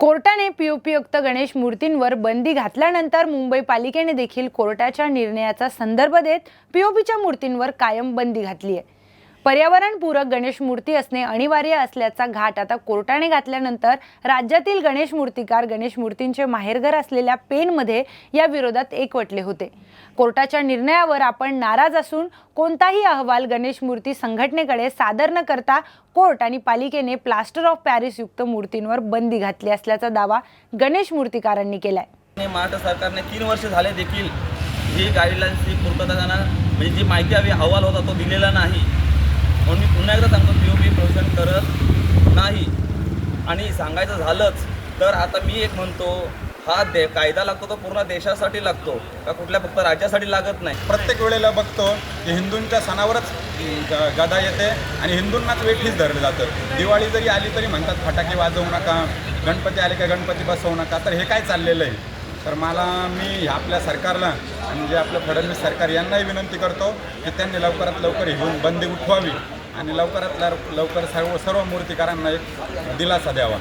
कोर्टाने पीओपीयुक्त गणेश मूर्तींवर बंदी घातल्यानंतर मुंबई पालिकेने देखील कोर्टाच्या निर्णयाचा संदर्भ देत पीओपीच्या मूर्तींवर कायम बंदी घातली आहे. पर्यावरणपूरक गणेश मूर्ती असणे अनिवार्य असल्याचा घाट आता कोर्टाने घातल्यानंतर राज्यातील गणेश मूर्तिकार गणेश मूर्तींचे माहेरघर असलेल्या पेनमध्ये या विरोधात एकवटले होते. कोर्टाच्या निर्णयावर आपण नाराज असून कोणताही अहवाल गणेश मूर्ती संघटनेकडे सादर न करता कोर्ट आणि पालिकेने प्लास्टर ऑफ पॅरिस युक्त मूर्तींवर बंदी घातली असल्याचा दावा गणेश मूर्तिकारांनी केलाय. महाराष्ट्र सरकारने तीन वर्ष झाले देखील ही गाईडलाईन्स पूर्तता म्हणजे जी माहिती हवी अहवाल होता तो दिलेला नाही. आणि सांगायचं झालंच तर आता मी एक म्हणतो हा दे कायदा लागतो तो पूर्ण देशासाठी लागतो का कुठल्या फक्त राज्यासाठी लागत नाही? प्रत्येक वेळेला बघतो की हिंदूंच्या सणावरच ग- गदा येते आणि हिंदूंनाच वेठीच धरलं जातं. दिवाळी जरी आली तरी म्हणतात फटाके वाजवू नका गणपती आले का गणपती बसवू नका. तर हे काय चाललेलं आहे? तर मला मी आपल्या सरकारला आणि जे आपलं फडणवीस सरकार यांनाही विनंती करतो की त्यांनी लवकरात लवकर ही बंदी उठवावी. आणि लवकरात लव- लवकर सर्व सर्व मूर्तिकारांना एक दिलासा द्यावा.